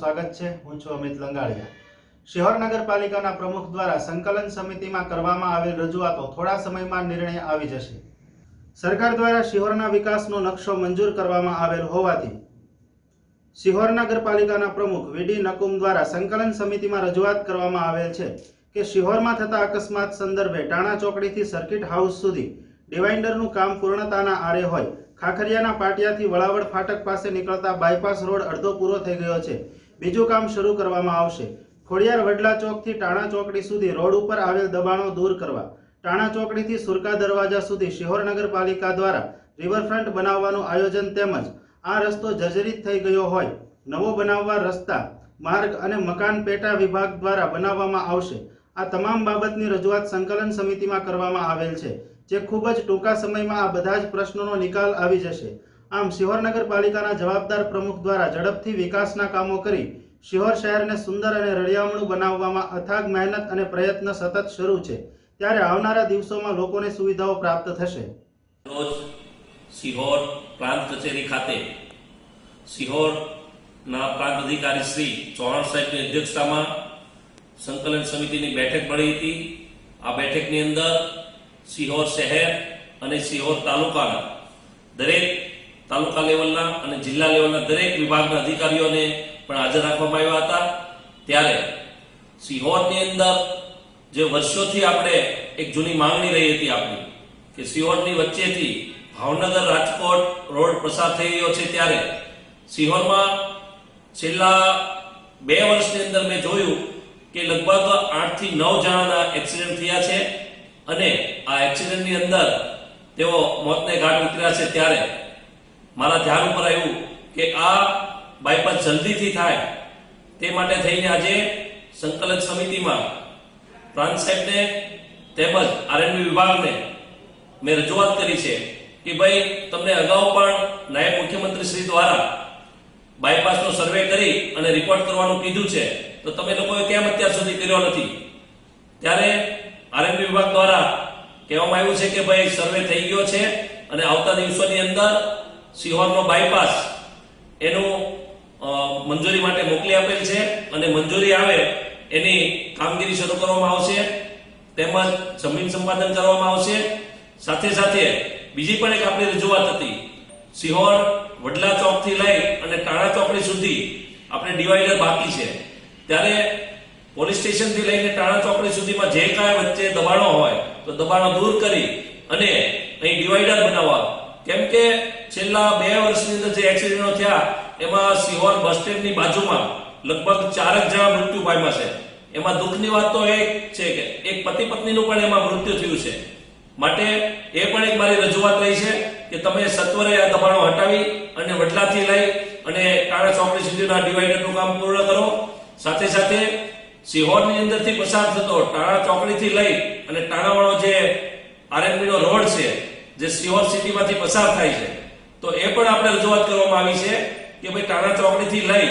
સ્વાગત છે. હું છું અમિત લંગાડિયા. શિહોર નગરપાલિકાના પ્રમુખ દ્વારા સંકલન સમિતિમાં કરવામાં આવેલ રજૂઆતો થોડા સમયમાં નિર્ણય આવી જશે. સરકાર દ્વારા શિહોરના વિકાસનો નકશો મંજૂર કરવામાં આવેલ હોવાથી શિહોર નગરપાલિકાના પ્રમુખ વીડી નકુમ દ્વારા સંકલન સમિતિમાં રજૂઆત કરવામાં આવેલ છે કે શિહોરમાં થતા અકસ્માત સંદર્ભે ટાણા ચોકડીથી સર્કિટ હાઉસ સુધી ડિવાઇન્ડરનું કામ પૂર્ણતાના આરે હોય. ખાખરિયાના પાટિયાથી વળાવડ ફાટક પાસે નીકળતા બાયપાસ રોડ અડધો પૂરો થઈ ગયો છે. બીજું કામ શરૂ કરવામાં આવશે. ખોડિયાર વડલા ચોકથી ટાણા ચોકડી સુધી રોડ ઉપર આવેલ દબાણો દૂર કરવા. ટાણા ચોકડીથી સુરકા દરવાજા સુધી શિહોર નગરપાલિકા દ્વારા રિવરફ્રન્ટ બનાવવાનું આયોજન તેમજ આ રસ્તો જર્જરિત થઈ ગયો હોય. નવો બનાવવા રસ્તા, માર્ગ અને મકાન પેટા વિભાગ દ્વારા બનાવવામાં આવશે. આ તમામ બાબતની રજૂઆત સંકલન સમિતિમાં કરવામાં આવેલ છે, જે ખૂબ જ ટૂંકા સમયમાં આ બધા જ પ્રશ્નોનો નિકાલ આવી જશે. આમ શિહોર નગરપાલિકાના જવાબદાર પ્રમુખ દ્વારા ઝડપથી વિકાસના કામો કરી શિહોર શહેરને સુંદર અને રળિયામણું બનાવવામાં અથાગ મહેનત અને પ્રયત્ન સતત શરૂ છે. ત્યારે આવનારા દિવસોમાં લોકોને સુવિધાઓ પ્રાપ્ત થશે. રોજ સિહોર પ્રાંત કચેરી ખાતે સિહોરના પ્રાંત અધિકારી શ્રી ચૌહાણ સાહેબની અધ્યક્ષતામાં સંકલન સમિતિની બેઠક મળી હતી. આ બેઠકની અંદર સિહોર શહેર અને સિહોર તાલુકાના દરેક તાલુકા લેવલના અને જિલ્લા લેવલના દરેક વિભાગના અધિકારીઓને પણ હાજર રાખવામાં આવ્યા હતા. ત્યારે સિહોરની અંદર જે વર્ષોથી આપણે એક જૂની માંગણી રહી હતી આપણી, કે સિહોરની વચ્ચેથી ભાવનગર રાજકોટ રોડ પસાર થઈ રહ્યો છે ત્યારે સિહોરમાં છેલ્લા બે વર્ષની અંદર મેં જોયું કે લગભગ આઠથી નવ જણાના એક્સિડન્ટ થયા છે અને આ એક્સિડન્ટની અંદર તેઓ મોતને ઘાટ ઉતર્યા છે ત્યારે મારા ધ્યાન ઉપર આવ્યું કે આ બાયપાસ જલ્દીથી થાય. તે માટે થઈને આજે સંકલન સમિતિમાં પ્રાંત સાહેબને તેમજ આરએનબી વિભાગને મેં રજૂઆત કરી છે કે ભાઈ, તમને અગાઉ પણ નાયબ મુખ્યમંત્રી શ્રી દ્વારા બાયપાસનો સર્વે કરી અને રિપોર્ટ કરવાનું કીધું છે. તો તમે લોકોએ કેમ અત્યાર સુધી કર્યો નથી? ત્યારે આરએનબી વિભાગ દ્વારા કહેવામાં આવ્યું છે કે ભાઈ, સર્વે થઈ ગયો છે અને આવતા દિવસોની અંદર સિહોરનો બાયપાસ એનું મંજૂરી માટે મોકલી આપેલ છે અને મંજૂરી આવે એની કામગીરી શરૂ કરવામાં આવશે. તેમજ જમીન સંપાદન કરવામાં આવશે. સાથે સાથે બીજી પણ એક આપણી રજૂઆત હતી. સિહોર વડલા ચોકથી લઈ અને ટાણા ચોકડી સુધી આપણે ડિવાઈડર બાકી છે. ત્યારે પોલીસ સ્ટેશનથી લઈને ટાણા ચોકડી સુધીમાં જે કાંઈ વચ્ચે દબાણો હોય તો દબાણો દૂર કરી અને અહીં ડિવાઈડર બનાવવા. કેમ કે છેલ્લા બે વર્ષની અંદર જે એક્સિડન્ટો થયા, એમાં સિહોર બસ સ્ટેન્ડની બાજુમાં લગભગ ચારક જણા મૃત્યુ પામ્યા છે. એમાં દુઃખની વાત તો એ છે કે એક પતિ પત્નીનું પણ એમાં મૃત્યુ થયું છે. માટે એ પણ એક મારી રજૂઆત રહી છે કે તમે સત્વરે આ દબાણો હટાવી અને વડલાથી લઈ અને ટાણા ચોકડી સુધીના ડિવાઈડરનું કામ પૂર્ણ કરો. સાથે સાથે સિહોરની અંદરથી પસાર થતો ટાણા ચોકડીથી લઈ અને ટાણાવાળો જે આરએનબી નો રોડ છે, જે સિહોર સિટીમાંથી પસાર થાય છે તો એ પણ આપણે રજૂઆત કરવામાં આવી છે કે ભાઈ ટાણા ચોકડીથી લઈ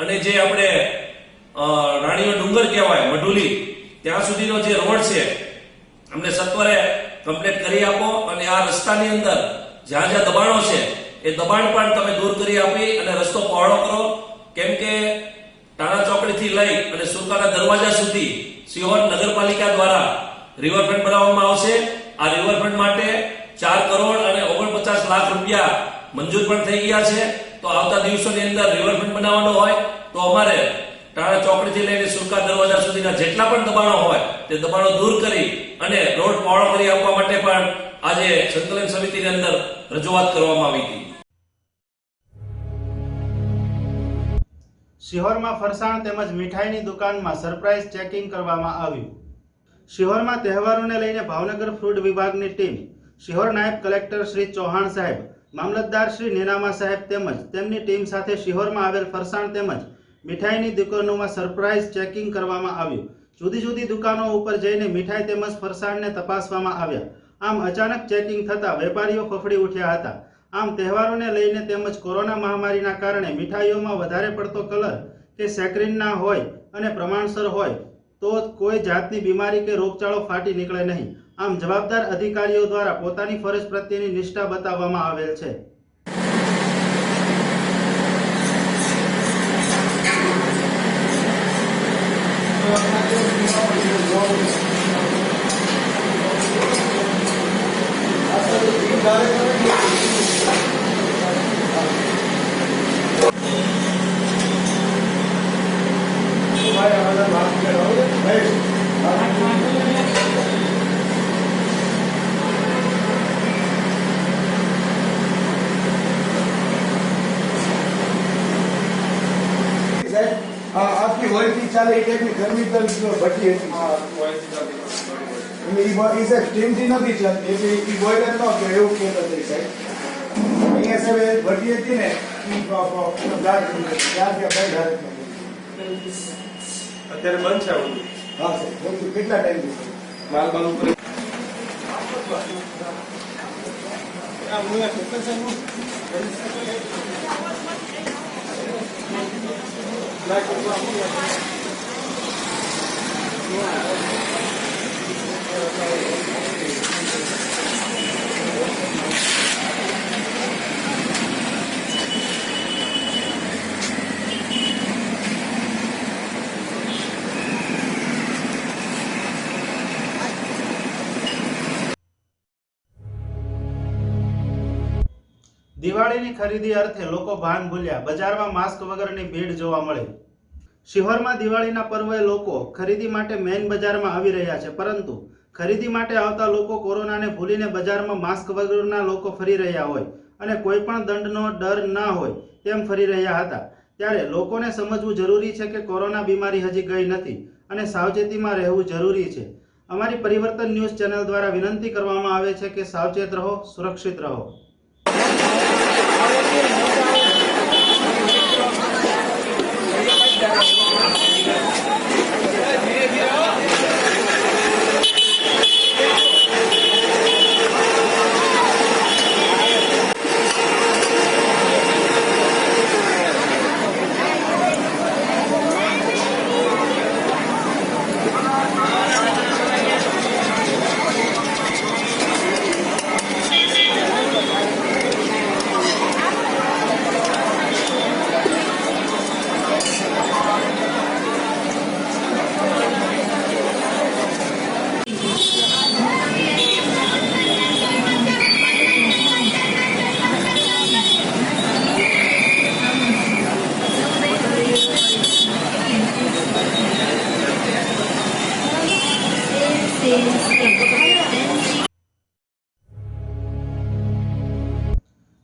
અને જે આપણે રાણીઓ ડુંગર કહેવાય, મઢુલી, ત્યાં સુધીનો જે રોડ છે, અમને સત્વરે કમ્પ્લીટ કરી આપો અને આ રસ્તાની અંદર જ્યાં જ્યાં દબાણો છે, એ દબાણ પણ તમે દૂર કરી આપી અને રસ્તો પહોળો કરો. કેમ કે ટાણા ચોકડીથી લઈ અને સુરકાના દરવાજા સુધી સિહોર નગરપાલિકા દ્વારા રિવરફ્રન્ટ બનાવવામાં આવશે. આ રિવરફ્રન્ટ માટે ચાર કરોડ અને ઓગણપચાસ લાખ રૂપિયા મંજૂર પણ થઈ ગયા છે. તો આવતા દિવસોની અંદર રિવરફ્રન્ટ બનાવવાનો હોય તો અમારે ટાણા ચોકડીથી લઈને સુરકા દરવાજા સુધીના જેટલા પણ દબાણો હોય તે દબાણો દૂર કરી અને રોડ પહોળો કરી આપવા માટે પણ આજે સંકલન સમિતિની અંદર રજૂઆત કરવામાં આવી હતી. શિહોરમાં ફરસાણ તેમજ મીઠાઈની દુકાનમાં સરપ્રાઇઝ ચેકિંગ કરવામાં આવ્યું. શિહોરમાં તહેવારોને લઈને ભાવનગર ફૂડ વિભાગની ટીમ શિહોર નાયબ કલેક્ટર શ્રી ચૌહાણ સાહેબ, મામલતદાર શ્રી નેનામા સાહેબ તેમજ તેમની ટીમ સાથે શિહોરમાં આવેલ ફરસાણ તેમજ મીઠાઈની દુકાનોમાં સરપ્રાઇઝ ચેકિંગ કરવામાં આવ્યું. જુદી જુદી દુકાનો ઉપર જઈને મીઠાઈ તેમજ ફરસાણને તપાસવામાં આવ્યા. આમ અચાનક ચેકિંગ થતાં વેપારીઓ ફફડી ઉઠ્યા હતા. આમ તહેવારોને લઈને તેમજ કોરોના મહામારીના કારણે મીઠાઈઓમાં વધારે પડતો કલર કે સેક્રીનના હોય અને પ્રમાણસર હોય તો કોઈ જાતની બીમારી કે રોગચાળો ફાટી નીકળે નહીં. આમ જવાબદાર અધિકારીઓ દ્વારા પોતાની ફરજ પ્રત્યેની નિષ્ઠા બતાવવામાં આવેલ છે. કાર્યક્રમ સાહેબ આ આખી વોરંટી ચાલે એ ટાઈપની થર્મિકલ ભઠ્ઠી હતી. ઈ સાહેબ સ્ટીમથી નથી ચાલતી એટલે ન કે એવું કહેતા હતા સાહેબ. અહીંયા સાહેબ એ ભઠ્ઠી હતી ને થઈ. અત્યારે બંધ છે આ બધું. હા સાહેબ બધું કેટલા ટાઈમ માલ દિવાળીની ખરીદી અર્થે લોકો ભાન ભૂલ્યા. બજારમાં માસ્ક વગરની ભીડ જોવા મળી. શિહોરમાં દિવાળીના પર્વે લોકો ખરીદી માટે મેઇન બજારમાં આવી રહ્યા છે. પરંતુ ખરીદી માટે આવતા લોકો કોરોનાને ભૂલીને બજારમાં માસ્ક વગરના લોકો ફરી રહ્યા હોય અને કોઈ પણ દંડનો ડર ના હોય તેમ ફરી રહ્યા હતા. ત્યારે લોકોને સમજવું જરૂરી છે કે કોરોના બીમારી હજી ગઈ નથી અને સાવચેતીમાં રહેવું જરૂરી છે. અમારી પરિવર્તન ન્યૂઝ ચેનલ દ્વારા વિનંતી કરવામાં આવે છે કે સાવચેત રહો, સુરક્ષિત રહો. Thank you.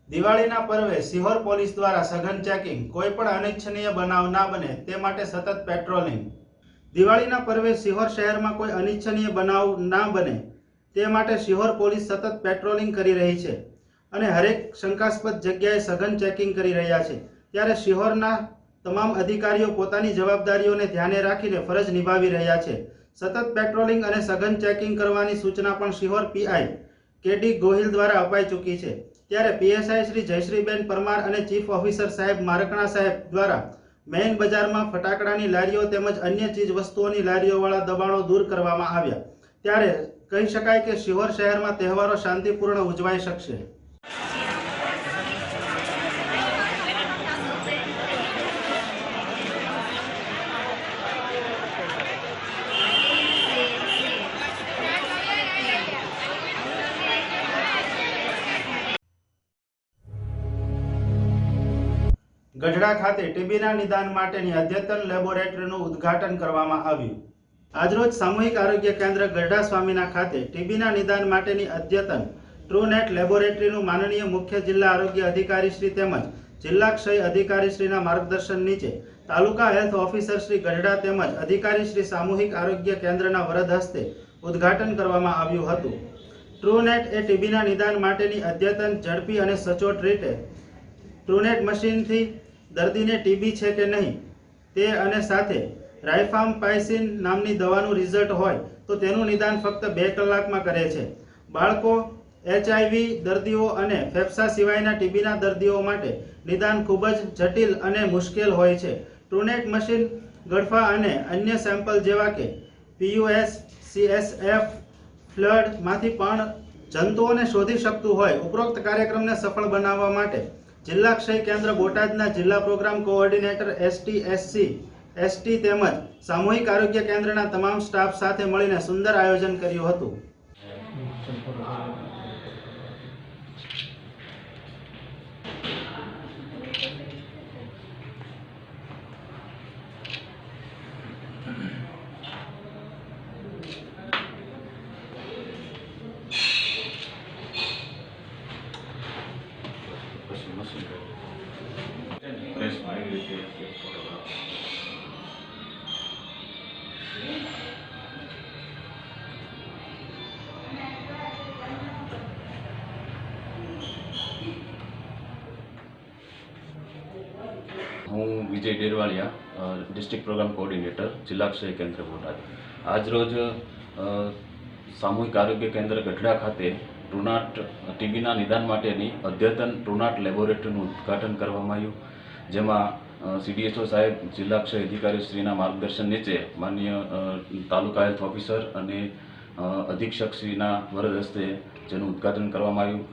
દિવાળીના પર્વે સિહોર પોલીસ દ્વારા સઘન ચેકિંગ, કોઈ પણ અનિચ્છનીય બનાવ ના બને તે માટે સતત પેટ્રોલિંગ. દિવાળીના પર્વે સિહોર શહેરમાં કોઈ અનિચ્છનીય બનાવ ના બને તે માટે સિહોર પોલીસ સતત પેટ્રોલિંગ કરી રહી છે અને હરેક શંકાસ્પદ જગ્યાએ સઘન ચેકિંગ કરી રહ્યા છે. ત્યારે સિહોરના તમામ અધિકારીઓ પોતાની જવાબદારીઓને ધ્યાને રાખીને ફરજ નિભાવી રહ્યા છે. સતત પેટ્રોલિંગ અને સઘન ચેકિંગ કરવાની સૂચના પણ શિહોર પીઆઈ કેડી ગોહિલ દ્વારા અપાઈ ચૂકી છે. ત્યારે પીએસઆઈ શ્રી જયશ્રીબેન પરમાર અને ચીફ ઓફિસર સાહેબ મારકણા સાહેબ દ્વારા મેઇન બજારમાં ફટાકડાની લારીઓ તેમજ અન્ય ચીજ વસ્તુઓની લારીઓવાળા દબાણો દૂર કરવામાં આવ્યા. ત્યારે કહી શકાય કે શિહોર શહેરમાં તહેવારો શાંતિપૂર્ણ ઉજવાઈ શકશે. ગઢડા ખાતે ટીબીના નિદાન માટેની અદ્યતન લેબોરેટરીનું ઉદ્ઘાટન કરવામાં આવ્યું. આજરોજ સામૂહિક આરોગ્ય કેન્દ્ર ગઢડા સ્વામીના ખાતે ટીબીના નિદાન માટેની અદ્યતન ટ્રુનેટ લેબોરેટરીનું માનનીય મુખ્ય જિલ્લા આરોગ્ય અધિકારી શ્રી તેમજ જિલ્લા ક્ષય અધિકારી શ્રીના માર્ગદર્શન નીચે તાલુકા હેલ્થ ઓફિસર શ્રી ગઢડા તેમજ અધિકારી શ્રી સામૂહિક આરોગ્ય કેન્દ્રના વરદ હસ્તે ઉદ્ઘાટન કરવામાં આવ્યું હતું. ટ્રુનેટ એ ટીબીના નિદાન માટેની અદ્યતન ઝડપી અને સચોટ રીતે ટ્રુનેટ મશીનથી દર્દીને ટીબી છે કે નહીં, તે અને સાથે રાયફામ પાઇસિન નામની દવાનું રિઝલ્ટ હોય તો તેનું નિદાન ફક્ત બે કલાકમાં કરે છે. બાળકો, એચઆઈવી દર્દીઓ અને ફેફસા સિવાયના ટીબીના દર્દીઓ માટે નિદાન ખૂબ જ જટિલ અને મુશ્કેલ હોય છે. ટ્રુનેટ મશીન ગળફા અને અન્ય સેમ્પલ જેવા કે પીયુએસ, સીએસએફ ફ્લડમાંથી પણ જંતુઓને શોધી શકતું હોય, ઉપરોક્ત કાર્યક્રમને સફળ બનાવવા માટે જિલ્લા ક્ષય કેન્દ્ર બોટાદના જિલ્લા programme coordinator ST SC ST તેમજ સામૂહિક આરોગ્ય કેન્દ્રના તમામ સ્ટાફ સાથે મળીને સુંદર આયોજન કર્યું હતું. Vijay Dervaniya district programme coordinator, જિલ્લા ક્ષય કેન્દ્ર બોટાદ આજરોજ સામૂહિક આરોગ્ય કેન્દ્ર ગઢડા ખાતે ટ્રુનાટ ટીબીના નિદાન માટેની અદ્યતન ટ્રુનાટ લેબોરેટરીનું ઉદ્ઘાટન કરવામાં આવ્યું, જેમાં સીડીએસઓ સાહેબ, જિલ્લા ક્ષય અધિકારી શ્રીના માર્ગદર્શન નીચે માન્ય તાલુકા હેલ્થ ઓફિસર અને અધિક્ષક શ્રીના વરદ હસ્તે જેનું ઉદ્ઘાટન કરવામાં આવ્યું.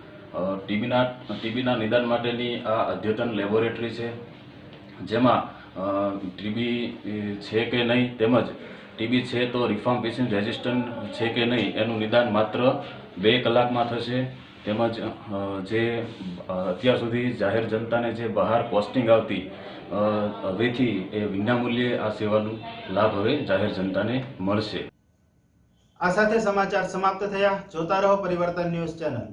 ટીબીના ટીબીના નિદાન માટેની આ અદ્યતન લેબોરેટરી છે. જેમાં ટીબી છે કે નહીં તેમજ ટીબી છે તો રિફોર્મ પેશન્ટ રેઝિસ્ટન્ટ છે કે નહીં એનું નિદાન માત્ર બે કલાકમાં થશે. તેમજ જે અત્યાર સુધી જાહેર જનતાને જે બહાર પોસ્ટિંગ આવતી હવેથી એ વિનામૂલ્યે આ સેવાનું લાભ હવે જાહેર જનતાને મળશે. આ સાથે સમાચાર સમાપ્ત થયા. જોતા રહો પરિવર્તન ન્યૂઝ ચેનલ.